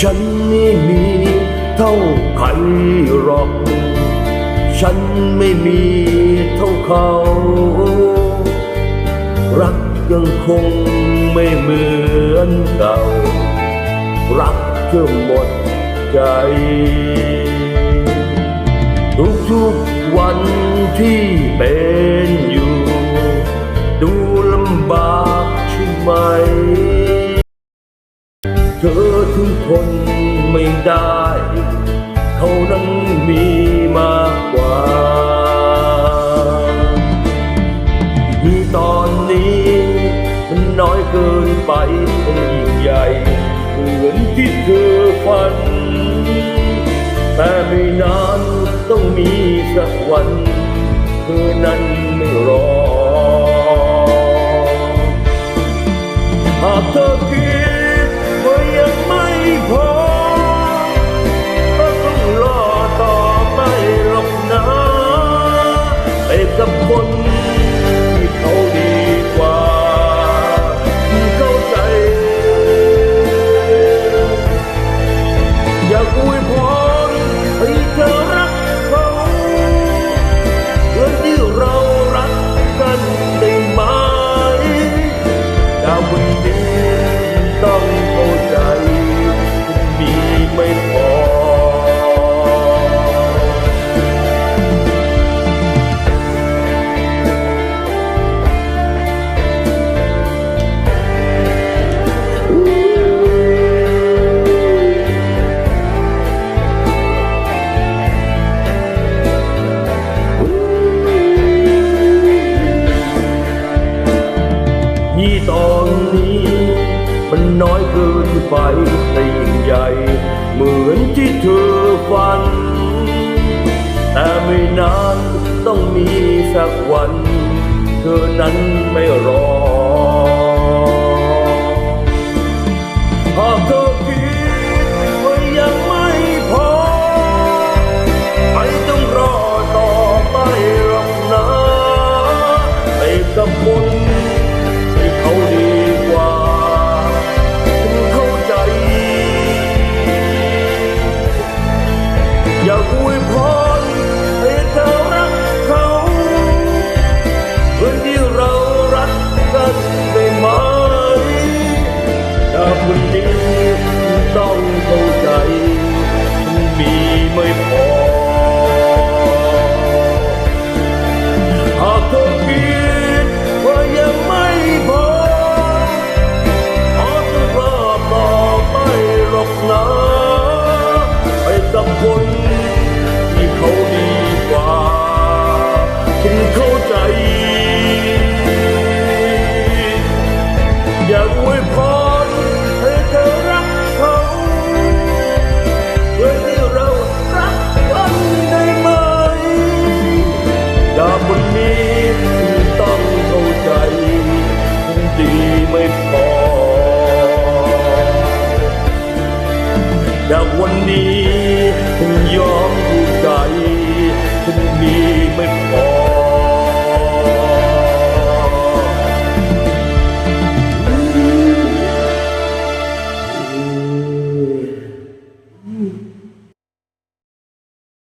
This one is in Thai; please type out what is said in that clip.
ฉันไม่มีเท่าใครหรอก ฉันไม่มีเท่าเขา รัก ยังคงไม่เหมือนเก่า รักเธอหมดใจ ทุกทุกๆวันที่เป็นอยู่ ดูลำบากใช่ไหม เธอถึงทนไม่ได้เขานั้นมีมากกว่า มีตอนนี้ น้อยเกินไปมันยิ่งใหญ่เหมือนที่เธอฝัน แต่ไม่นานต้องมีสักวัน เธอนั้นไม่รอ ต้องเข้าใจ มีไม่ มันน้อยเกินไปแต่ยิ่งใหญ่ เหมือนที่เธอฝัน แต่ไม่นานต้องมีสักวัน เธอนั้นไม่รอ วยพรให้เธอรักเขาเหมือนที่เรารักกันได้ไหมถ้าวันนี้ต้องเข้าใจมีไม่พอหากเธอคิดว่ายังไม่พอขอต้องรอต่อไปหรอกนะไปกั